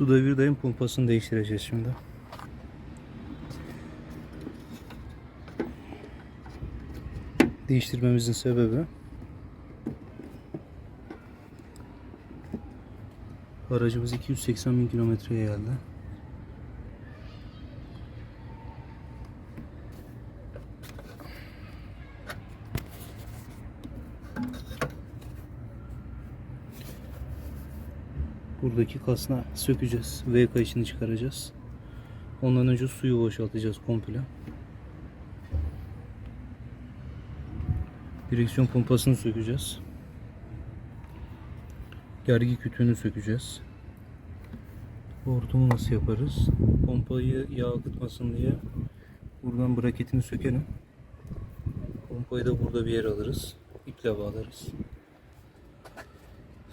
Su devirdayım pompasını değiştireceğiz şimdi. Değiştirmemizin sebebi aracımız 280 bin kilometreye geldi. Buradaki kasna sökeceğiz. V kayışını çıkaracağız. Ondan önce suyu boşaltacağız komple. Direksiyon pompasını sökeceğiz. Gergi kütüğünü sökeceğiz. Hortumu nasıl yaparız? Pompayı yağ akıtmasın diye buradan braketini sökelim. Pompayı da burada bir yere alırız. İple bağlarız.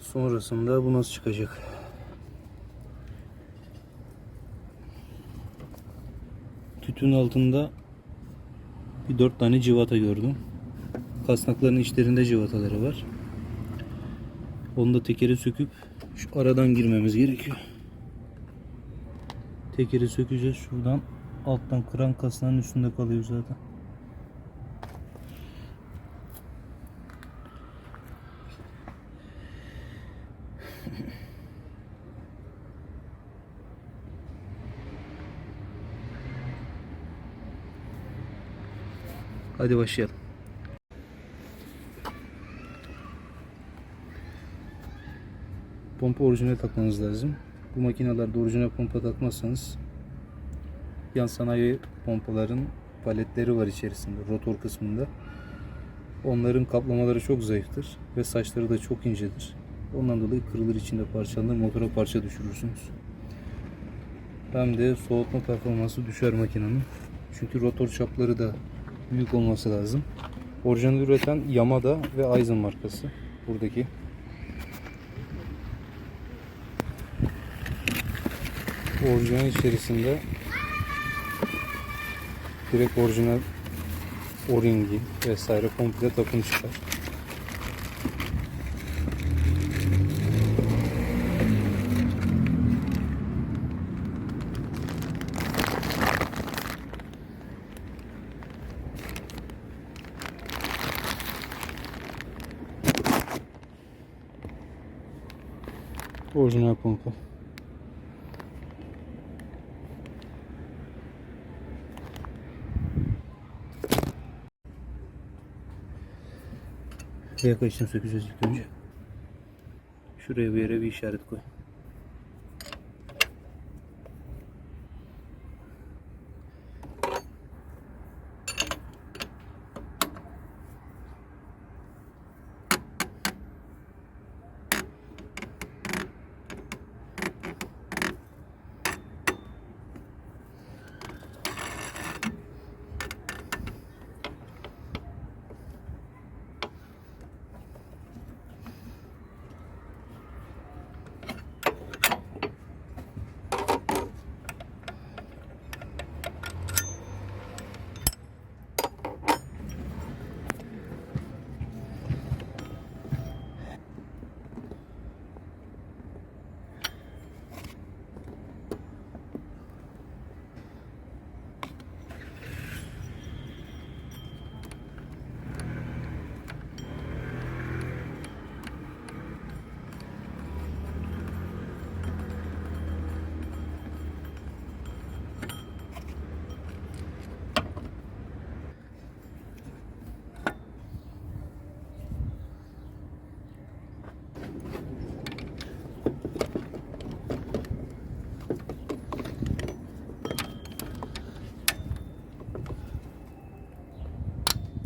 Sonrasında bu nasıl çıkacak? Tütün altında bir dört tane civata gördüm. Kasnakların içlerinde civataları var. Onu da tekeri söküp şu aradan girmemiz gerekiyor. Tekeri sökeceğiz şuradan. Alttan kran kasnağın üstünde kalıyor zaten. Hadi başlayalım. Pompa orijinal takmanız lazım. Bu makinelerde orijinal pompa takmazsanız yan sanayi pompaların paletleri var içerisinde rotor kısmında. Onların kaplamaları çok zayıftır ve saçları da çok incedir. Ondan dolayı kırılır içinde parçalanır, motora parça düşürürsünüz. Hem de soğutma performansı düşer makinenin. Çünkü rotor çapları da büyük olması lazım. Orijinal üreten Yamada ve Aizen markası. Buradaki. Orijinal içerisinde direkt orijinal o-ringi vesaire komple takım çıkar. Orijinal pompa. Yaka için sökeceğiz ilk önce. Şuraya bir yere bir işaret koy.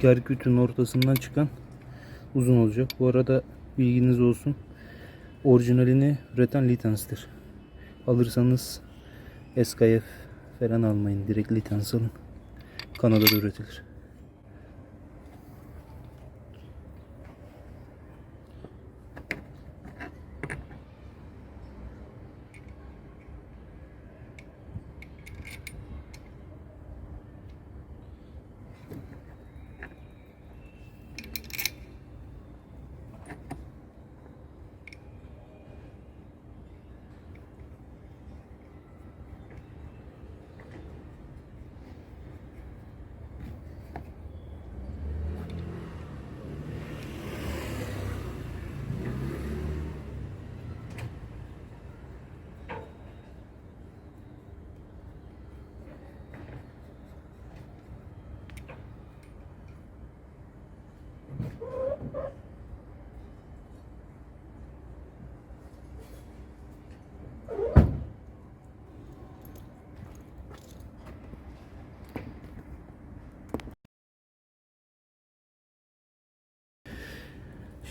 gergütün ortasından çıkan uzun olacak. Bu arada bilginiz olsun. Orijinalini üreten Litens'tir. Alırsanız SKF falan almayın. Direkt Litens alın. Kanada'da üretilir.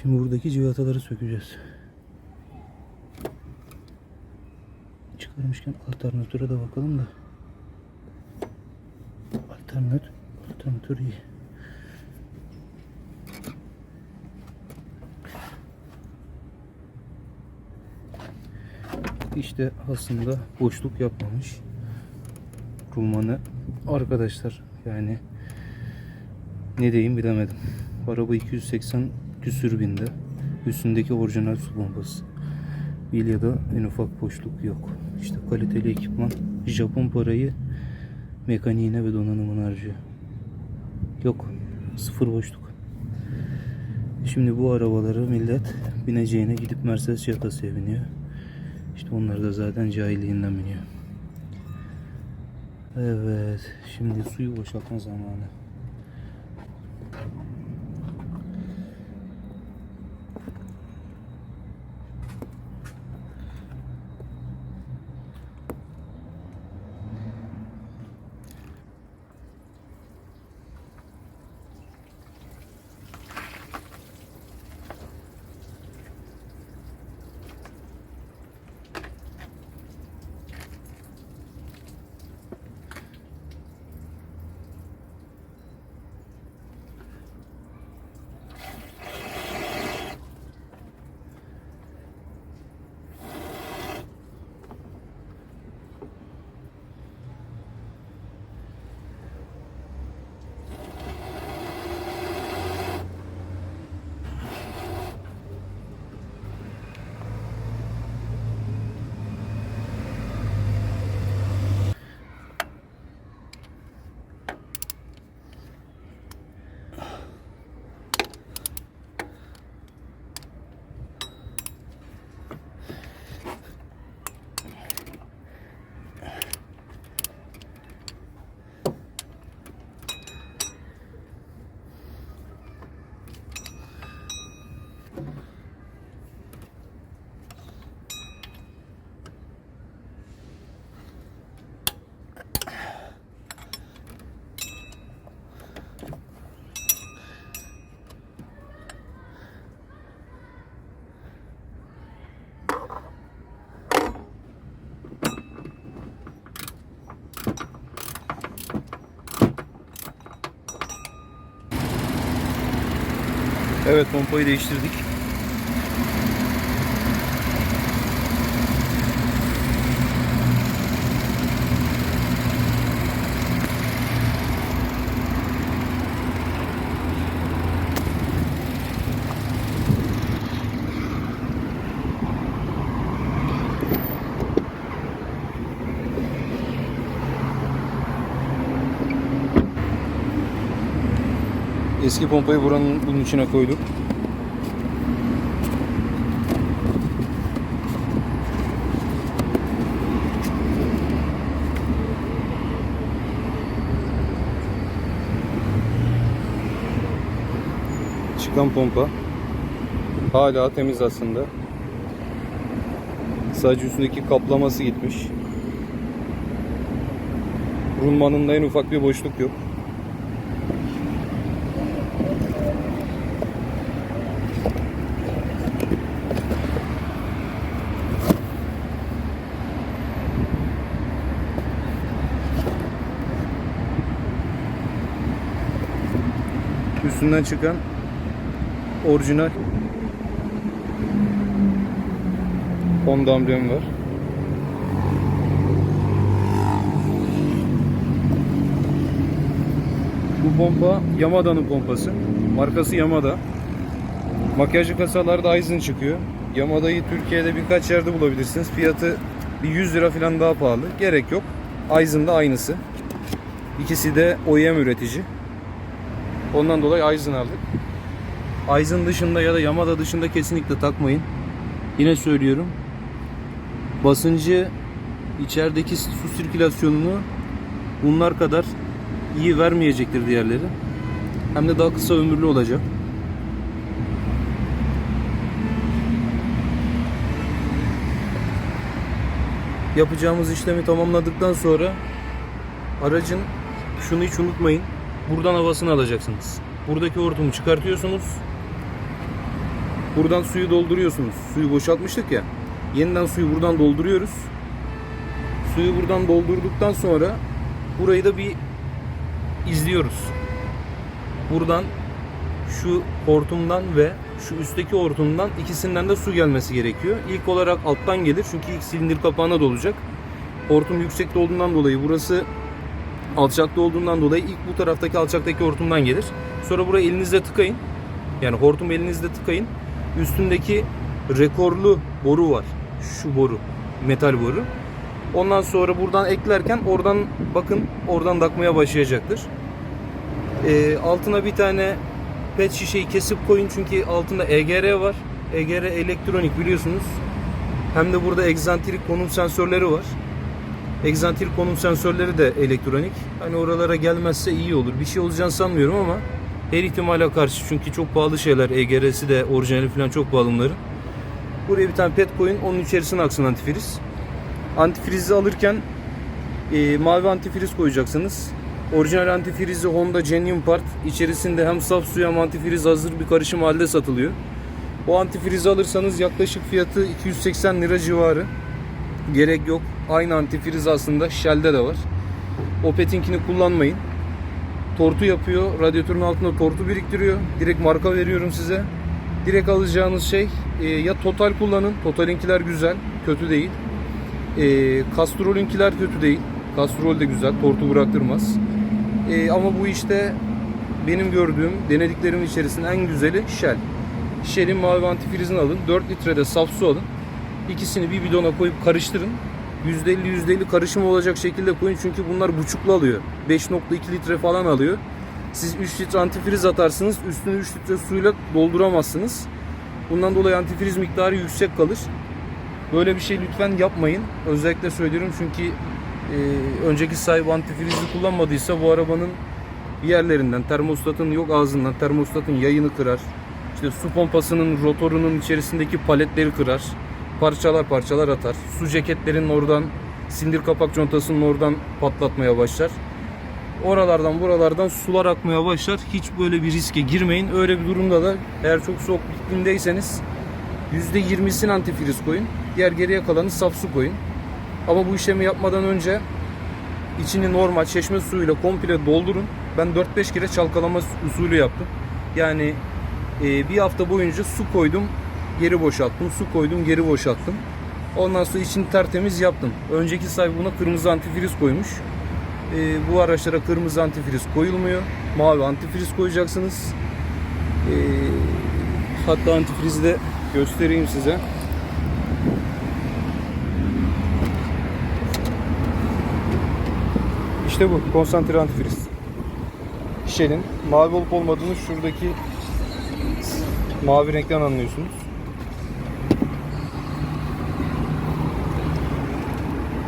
Şimdi buradaki civataları sökeceğiz. Çıkarmışken alternatöre de bakalım da. Alternat, alternatör iyi. İşte aslında boşluk yapmamış. Rumanı arkadaşlar yani ne diyeyim bilemedim. Araba 280 küsür binde. Üstündeki orijinal su bombası. Bilya'da en ufak boşluk yok. İşte kaliteli ekipman Japon parayı mekaniğine ve donanımına harcıyor. Yok. Sıfır boşluk. Şimdi bu arabaları millet bineceğine gidip Mercedes yakasıya biniyor. İşte onlar da zaten cahilliğinden biniyor. Evet. Şimdi suyu boşaltma zamanı. Evet pompayı değiştirdik. Eski pompayı buranın bunun içine koyduk. Çıkan pompa hala temiz aslında. Sadece üstündeki kaplaması gitmiş. Runmanın da en ufak bir boşluk yok. Üstünden çıkan orijinal Honda amblemi var. Bu pompa Yamada'nın pompası. Markası Yamada. Makyajlı kasalarda Aizen çıkıyor. Yamada'yı Türkiye'de birkaç yerde bulabilirsiniz. Fiyatı bir 100 lira falan daha pahalı. Gerek yok. Aizen de aynısı. İkisi de OEM üretici. Ondan dolayı Aizen aldık. Aizen dışında ya da Yamada dışında kesinlikle takmayın. Yine söylüyorum. Basıncı içerideki su sirkülasyonunu bunlar kadar iyi vermeyecektir diğerleri. Hem de daha kısa ömürlü olacak. Yapacağımız işlemi tamamladıktan sonra aracın şunu hiç unutmayın. Buradan havasını alacaksınız. Buradaki hortumu çıkartıyorsunuz. Buradan suyu dolduruyorsunuz. Suyu boşaltmıştık ya. Yeniden suyu buradan dolduruyoruz. Suyu buradan doldurduktan sonra burayı da bir izliyoruz. Buradan şu hortumdan ve şu üstteki hortumdan ikisinden de su gelmesi gerekiyor. İlk olarak alttan gelir çünkü ilk silindir kapağına dolacak. Hortum yüksekte olduğundan dolayı burası alçakta olduğundan dolayı ilk bu taraftaki alçaktaki hortumdan gelir. Sonra burayı elinizle tıkayın. Yani hortum elinizle tıkayın. Üstündeki rekorlu boru var. Şu boru. Metal boru. Ondan sonra buradan eklerken oradan bakın oradan takmaya başlayacaktır. Ee, altına bir tane pet şişeyi kesip koyun çünkü altında EGR var. EGR elektronik biliyorsunuz. Hem de burada egzantrik konum sensörleri var. Egzantrik konum sensörleri de elektronik. Hani oralara gelmezse iyi olur. Bir şey olacağını sanmıyorum ama her ihtimale karşı çünkü çok pahalı şeyler. EGR'si de orijinali falan çok pahalı bunların. Buraya bir tane pet koyun. Onun içerisine aksın antifriz. Antifrizi alırken e, mavi antifriz koyacaksınız. Orijinal antifrizi Honda Genuine Part. İçerisinde hem saf suyu hem antifriz hazır bir karışım halde satılıyor. O antifrizi alırsanız yaklaşık fiyatı 280 lira civarı. Gerek yok. Aynı antifriz aslında Shell'de de var. Opet'inkini kullanmayın. Tortu yapıyor. Radyatörün altında tortu biriktiriyor. Direkt marka veriyorum size. Direkt alacağınız şey e, ya Total kullanın. Total'inkiler güzel. Kötü değil. E, Castrol'inkiler kötü değil. Castrol de güzel. Tortu bıraktırmaz. E, ama bu işte benim gördüğüm denediklerim içerisinde en güzeli Shell. Shell'in mavi antifrizini alın. 4 litrede saf su alın. İkisini bir bidona koyup karıştırın. %50 %50 karışım olacak şekilde koyun çünkü bunlar buçuklu alıyor. 5.2 litre falan alıyor. Siz 3 litre antifriz atarsınız. Üstünü 3 litre suyla dolduramazsınız. Bundan dolayı antifriz miktarı yüksek kalır. Böyle bir şey lütfen yapmayın. Özellikle söylüyorum çünkü e, önceki sahibi antifrizi kullanmadıysa bu arabanın yerlerinden, termostatın yok ağzından, termostatın yayını kırar. İşte su pompasının rotorunun içerisindeki paletleri kırar. Parçalar parçalar atar. Su ceketlerinin oradan, sindir kapak contasının oradan patlatmaya başlar. Oralardan buralardan sular akmaya başlar. Hiç böyle bir riske girmeyin. Öyle bir durumda da eğer çok soğuk iklimdeyseniz %20'sini antifriz koyun. Diğer geriye kalanı saf su koyun. Ama bu işlemi yapmadan önce içini normal çeşme suyuyla komple doldurun. Ben 4-5 kere çalkalama usulü yaptım. Yani e, bir hafta boyunca su koydum, geri boşalttım. Su koydum, geri boşalttım. Ondan sonra içini tertemiz yaptım. Önceki sahibi buna kırmızı antifriz koymuş. E, bu araçlara kırmızı antifriz koyulmuyor. Mavi antifriz koyacaksınız. E, hatta antifrizi de göstereyim size. İşte bu konsantre antifriz. Shell'in mavi olup olmadığını şuradaki mavi renkten anlıyorsunuz.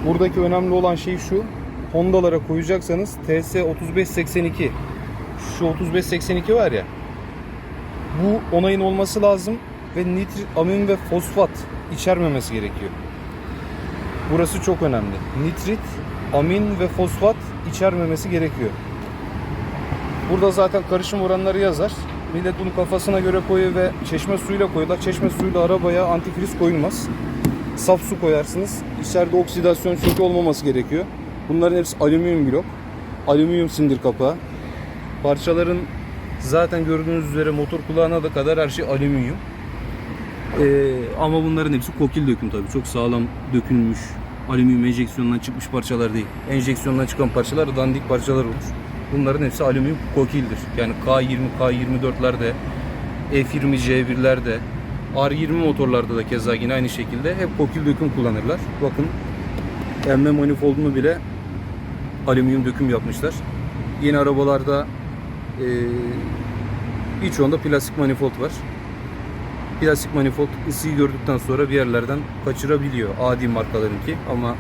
Buradaki önemli olan şey şu. Honda'lara koyacaksanız TS 3582 şu 3582 var ya bu onayın olması lazım ve nitrit, amin ve fosfat içermemesi gerekiyor. Burası çok önemli. Nitrit, amin ve fosfat içermemesi gerekiyor. Burada zaten karışım oranları yazar. Millet bunu kafasına göre koyuyor ve çeşme suyuyla koyuyorlar. Çeşme suyuyla arabaya antifriz koyulmaz. Saf su koyarsınız. İçeride oksidasyon çünkü olmaması gerekiyor. Bunların hepsi alüminyum blok. Alüminyum sindir kapağı. Parçaların Zaten gördüğünüz üzere motor kulağına da kadar her şey alüminyum. Ee, ama bunların hepsi kokil döküm tabii. Çok sağlam dökülmüş alüminyum enjeksiyonundan çıkmış parçalar değil. Enjeksiyondan çıkan parçalar dandik parçalar olur. Bunların hepsi alüminyum kokildir. Yani K20, K24'lerde, F20, C1'lerde, R20 motorlarda da keza yine aynı şekilde hep kokil döküm kullanırlar. Bakın emme manifoldunu bile alüminyum döküm yapmışlar. Yeni arabalarda eee birçoğunda plastik manifold var. Plastik manifold ısıyı gördükten sonra bir yerlerden kaçırabiliyor adi markalarınki ama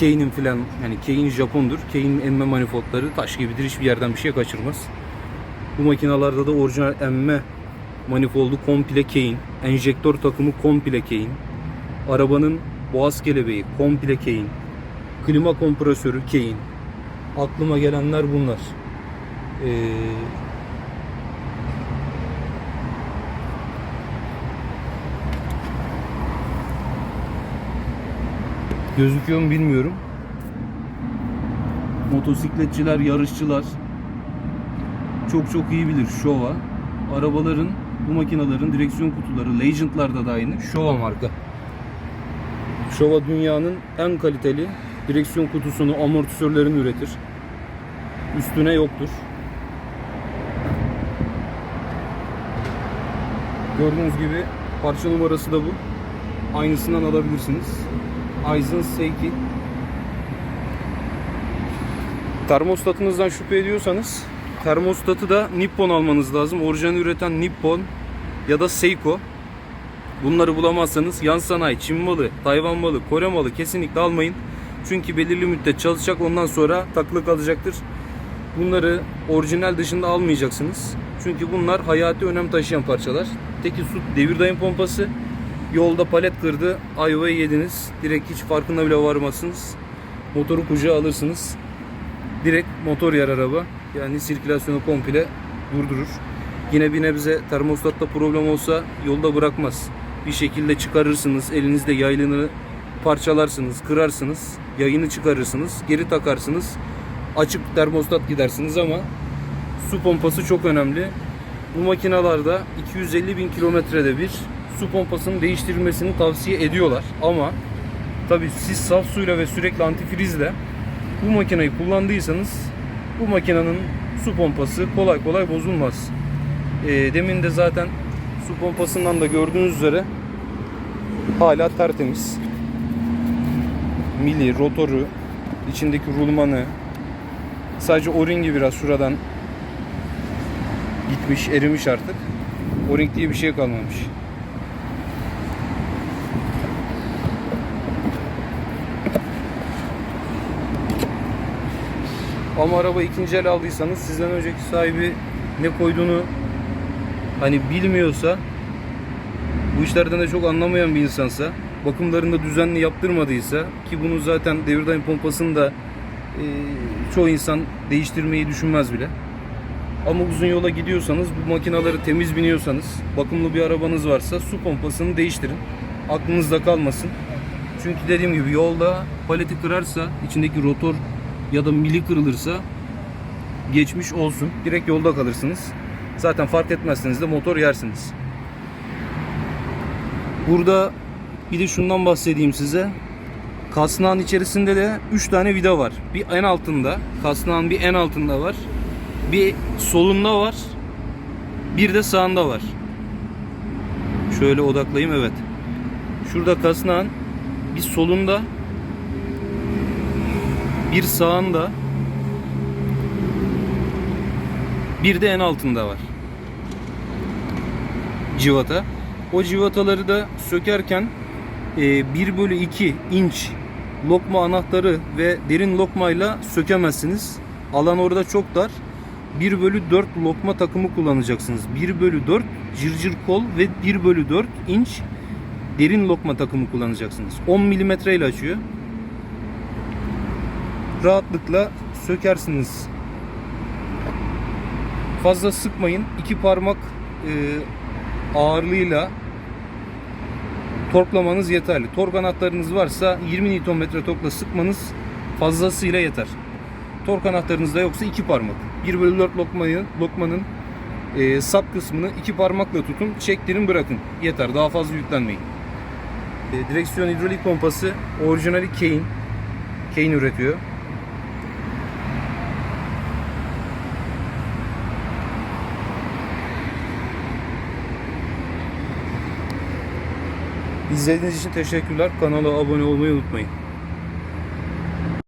Kane'in filan yani Kane Japondur. Kane'in emme manifoldları taş gibidir. Hiçbir yerden bir şey kaçırmaz. Bu makinalarda da orijinal emme manifoldu komple Kane. Enjektör takımı komple Kane. Arabanın boğaz kelebeği komple Kane. Klima kompresörü Kane. Aklıma gelenler bunlar. Ee, gözüküyor mu bilmiyorum. Motosikletçiler, yarışçılar çok çok iyi bilir Showa. Arabaların, bu makinelerin direksiyon kutuları, Legend'larda da aynı. Showa marka. Showa dünyanın en kaliteli direksiyon kutusunu, amortisörlerini üretir. Üstüne yoktur. Gördüğünüz gibi parça numarası da bu. Aynısından alabilirsiniz. Aizen Seiki. Termostatınızdan şüphe ediyorsanız termostatı da Nippon almanız lazım. Orijinal üreten Nippon ya da Seiko. Bunları bulamazsanız yan sanayi, Çin malı, Tayvan malı, Kore malı kesinlikle almayın. Çünkü belirli müddet çalışacak ondan sonra takılı kalacaktır. Bunları orijinal dışında almayacaksınız. Çünkü bunlar hayati önem taşıyan parçalar. Teki su devir daim pompası. Yolda palet kırdı. Ayvayı yediniz. Direkt hiç farkında bile varmazsınız. Motoru kucağa alırsınız. Direkt motor yer araba. Yani sirkülasyonu komple durdurur. Yine bir nebze termostatta problem olsa yolda bırakmaz. Bir şekilde çıkarırsınız. Elinizde yaylığını parçalarsınız, kırarsınız. Yayını çıkarırsınız. Geri takarsınız. Açık termostat gidersiniz ama su pompası çok önemli. Bu makinalarda 250 bin kilometrede bir su pompasının değiştirilmesini tavsiye ediyorlar. Ama tabi siz saf suyla ve sürekli antifrizle bu makineyi kullandıysanız bu makinenin su pompası kolay kolay bozulmaz. Ee, demin de zaten su pompasından da gördüğünüz üzere hala tertemiz. Mili, rotoru, içindeki rulmanı, sadece o-ringi biraz şuradan gitmiş, erimiş artık. O-ring diye bir şey kalmamış. Ama araba ikinci el aldıysanız sizden önceki sahibi ne koyduğunu hani bilmiyorsa bu işlerden de çok anlamayan bir insansa bakımlarını düzenli yaptırmadıysa ki bunu zaten devir daim pompasını da e, çoğu insan değiştirmeyi düşünmez bile. Ama uzun yola gidiyorsanız bu makinaları temiz biniyorsanız bakımlı bir arabanız varsa su pompasını değiştirin. Aklınızda kalmasın. Çünkü dediğim gibi yolda paleti kırarsa içindeki rotor ya da mili kırılırsa geçmiş olsun. Direkt yolda kalırsınız. Zaten fark etmezseniz de motor yersiniz. Burada bir de şundan bahsedeyim size. Kasnağın içerisinde de 3 tane vida var. Bir en altında, kasnağın bir en altında var. Bir solunda var. Bir de sağında var. Şöyle odaklayayım evet. Şurada kasnağın bir solunda bir sağında bir de en altında var. Civata. O civataları da sökerken e, 1 bölü 2 inç lokma anahtarı ve derin lokmayla sökemezsiniz. Alan orada çok dar. 1 bölü 4 lokma takımı kullanacaksınız. 1 bölü 4 cırcır kol ve 1 bölü 4 inç derin lokma takımı kullanacaksınız. 10 milimetre ile açıyor. Rahatlıkla sökersiniz. Fazla sıkmayın. İki parmak e, ağırlığıyla torklamanız yeterli. Tork anahtarınız varsa 20 Nm torkla sıkmanız fazlasıyla yeter. Tork anahtarınız da yoksa iki parmak. 1 bölü 4 lokmayı, lokmanın Ee, sap kısmını iki parmakla tutun, çektirin bırakın. Yeter, daha fazla yüklenmeyin. Ee, direksiyon hidrolik pompası orijinali Kane. Kane üretiyor. İzlediğiniz için teşekkürler. Kanala abone olmayı unutmayın.